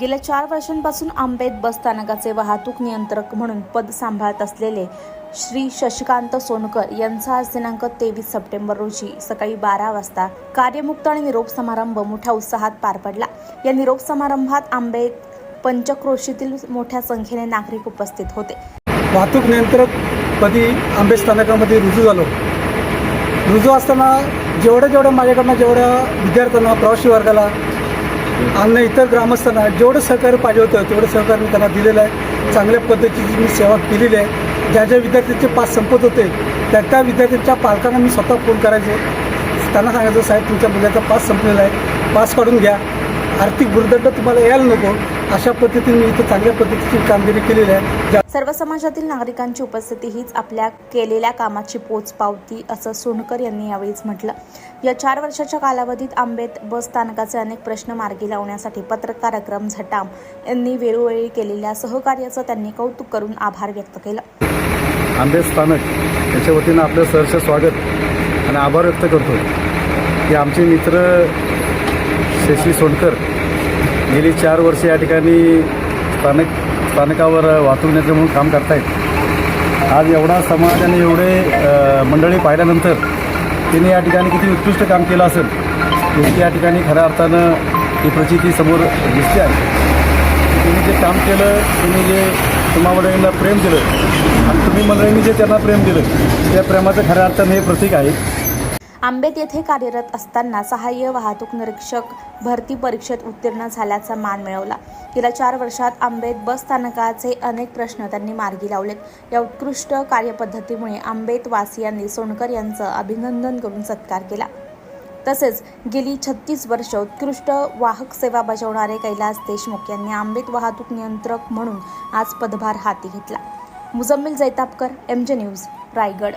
गेल्या चार वर्षांपासून आंबेत बस स्थानकाचे वाहतूक नियंत्रक म्हणून पद सांभाळत असलेले श्री शशिकांत सोनकर यांचा आज दिनांक तेवीस सप्टेंबर रोजी सकाळी बारा वाजता कार्यमुक्त आणि निरोप समारंभ मोठ्या उत्साहात पार पडला. या निरोप समारंभात आंबेत पंचक्रोशीतील मोठ्या संख्येने नागरिक उपस्थित होते. वाहतूक नियंत्रक पदी आंबे स्थानकामध्ये रुजू झालो? रुजू असताना जेवढं जेवढं माझ्याकडनं जेवढ्या विद्यार्थ्यांना प्रवासी वर्गाला आणि इतर ग्रामस्थांना जेवढं सहकार्य पाहिजे होतं तेवढं सहकार्य मी त्यांना दिलेलं आहे. चांगल्या पद्धतीची मी सेवा केलेली आहे. ज्या ज्या विद्यार्थ्यांचे पास संपत होते त्या त्या विद्यार्थ्यांच्या पालकांना मी स्वतः फोन करायचो. त्यांना सांगायचं साहेब तुमच्या मुलाचा पास संपलेला आहे. पास काढून घ्या. आर्थिक भुर्दंड तुम्हाला यायला नको. अशा पद्धतीने मी इथं चांगल्या पद्धतीची कामगिरी केलेली आहे. सर्व समाजातील नागरिकांची उपस्थिती हीच आपल्या केलेल्या कामाची पोचपावती असं सोनकर यांनी यावेळीच म्हटलं. या चार वर्षाच्या कालावधीत आंबेत बस स्थानकाचे अनेक प्रश्न मार्गी लावण्यासाठी पत्रकार अक्रम झटाम यांनी वेळोवेळी केलेल्या सहकार्याचं त्यांनी कौतुक करून आभार व्यक्त केलं. आंबेत स्थानक याच्या वतीनं आपलं सहर्ष स्वागत आणि आभार व्यक्त करतो. की आमचे मित्र शशी सोनकर गेली चार वर्षे या ठिकाणी स्थानक स्थानकावर वाहतूक नेते म्हणून काम करतायत. आज एवढा समाज आणि एवढे मंडळी पाहिल्यानंतर त्यांनी या ठिकाणी किती उत्कृष्ट काम केलं असेल त्यांची या ठिकाणी खऱ्या अर्थानं ही प्रचिती समोर दिसते आहे. त्यांनी जे काम केलं त्यांनी जे तुम्हा मंडळींना प्रेम दिलं आणि तुम्ही मंडळींनी जे त्यांना प्रेम दिलं त्या प्रेमाचं खऱ्या अर्थानं हे प्रतीक आहे. आंबेत येथे कार्यरत असताना सहाय्य वाहतूक निरीक्षक भरती परीक्षेत उत्तीर्ण झाल्याचा मान मिळवला. गेल्या चार वर्षात आंबेत बस स्थानकाचे अनेक प्रश्न त्यांनी मार्गी लावलेत. या उत्कृष्ट कार्यपद्धतीमुळे आंबेत वासियांनी सोनकर यांचं अभिनंदन करून सत्कार केला. तसेच गेली छत्तीस वर्ष उत्कृष्ट वाहक सेवा बजावणारे कैलास देशमुख यांनी आंबेत वाहतूक नियंत्रक म्हणून आज पदभार हाती घेतला. Muzammil Jaitapkar M J news Raigad.